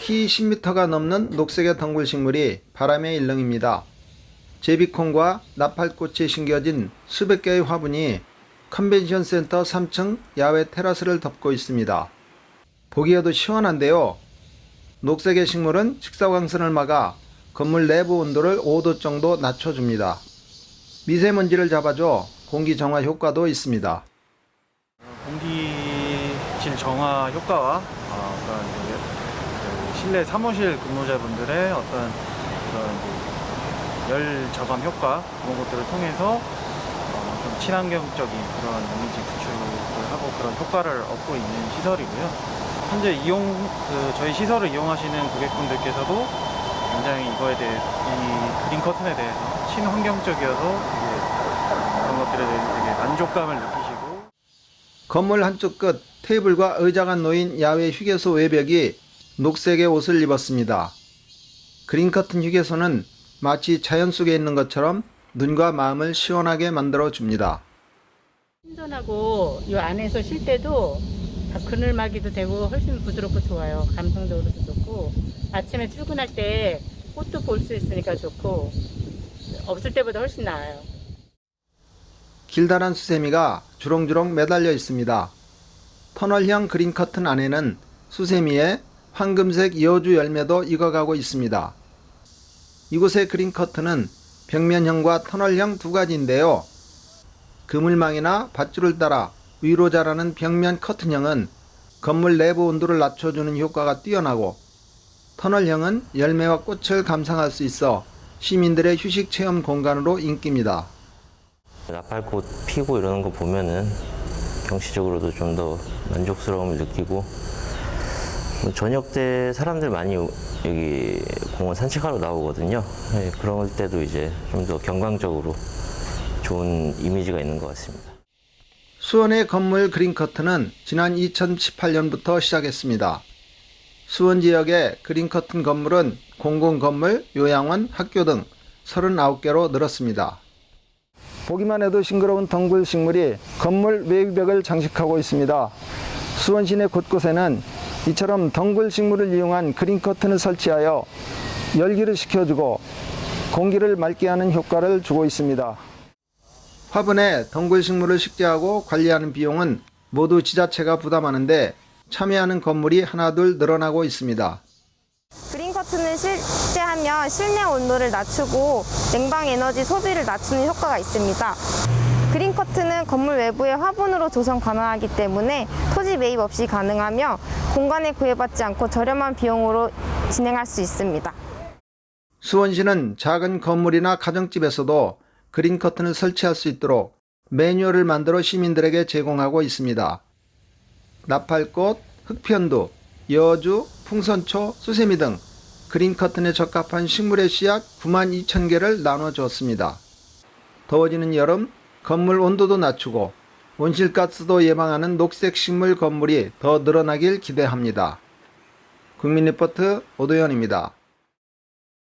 키 10m가 넘는 녹색의 덩굴 식물이 바람에 일렁입니다. 제비콩과 나팔꽃이 심겨진 수백 개의 화분이 컨벤션 센터 3층 야외 테라스를 덮고 있습니다. 보기에도 시원한데요. 녹색의 식물은 직사광선을 막아 건물 내부 온도를 5도 정도 낮춰줍니다. 미세먼지를 잡아줘 공기 정화 효과도 있습니다. 공기질 정화 효과와 그 실내 사무실 근무자분들의 어떤 그런 열 저감 효과 그런 것들을 통해서 어, 좀 친환경적인 그런 이미지 구축을 하고 그런 효과를 얻고 있는 시설이고요. 현재 이용 그 저희 시설을 이용하시는 고객분들께서도 굉장히 이거에 대해 이 그린 커튼에 대해서 친환경적이어서 그런 것들에 대해서 되게 만족감을 느끼시고 건물 한쪽 끝 테이블과 의자가 놓인 야외 휴게소 외벽이 녹색의 옷을 입었습니다. 그린 커튼 휴게소는 마치 자연 속에 있는 것처럼 눈과 마음을 시원하게 만들어 줍니다. 신선하고 이 안에서 쉴 때도 다 그늘막이도 되고 훨씬 부드럽고 좋아요. 감성적으로도 좋고 아침에 출근할 때 꽃도 볼 수 있으니까 좋고 없을 때보다 훨씬 나아요. 길다란 수세미가 주렁주렁 매달려 있습니다. 터널형 그린 커튼 안에는 수세미에 황금색 여주 열매도 익어가고 있습니다. 이곳의 그린 커튼은 벽면형과 터널형 두 가지인데요. 그물망이나 밧줄을 따라 위로 자라는 벽면 커튼형은 건물 내부 온도를 낮춰주는 효과가 뛰어나고 터널형은 열매와 꽃을 감상할 수 있어 시민들의 휴식 체험 공간으로 인기입니다. 나팔꽃 피고 이러는 거 보면은 경치적으로도 좀 더 만족스러움을 느끼고 뭐 저녁 때 사람들 많이 여기 공원 산책하러 나오거든요. 네, 그럴 때도 이제 좀 더 경광적으로 좋은 이미지가 있는 것 같습니다. 수원의 건물 그린 커튼은 지난 2018년부터 시작했습니다. 수원 지역의 그린 커튼 건물은 공공건물, 요양원, 학교 등 39개로 늘었습니다. 보기만 해도 싱그러운 덩굴 식물이 건물 외벽을 장식하고 있습니다. 수원 시내 곳곳에는 이처럼 덩굴 식물을 이용한 그린 커튼을 설치하여 열기를 식혀주고 공기를 맑게 하는 효과를 주고 있습니다. 화분에 덩굴 식물을 식재하고 관리하는 비용은 모두 지자체가 부담하는데 참여하는 건물이 하나둘 늘어나고 있습니다. 그린 커튼을 실제하면 실내 온도를 낮추고 냉방 에너지 소비를 낮추는 효과가 있습니다. 그린 커튼은 건물 외부에 화분으로 조성 가능하기 때문에 토지 매입 없이 가능하며 공간에 구애받지 않고 저렴한 비용으로 진행할 수 있습니다. 수원시는 작은 건물이나 가정집에서도 그린 커튼을 설치할 수 있도록 매뉴얼을 만들어 시민들에게 제공하고 있습니다. 나팔꽃, 흑편두, 여주, 풍선초, 수세미 등 그린 커튼에 적합한 식물의 씨앗 9만 2천 개를 나눠 주었습니다. 더워지는 여름 건물 온도도 낮추고 온실가스도 예방하는 녹색 식물 건물이 더 늘어나길 기대합니다. 국민리포트 오도현입니다.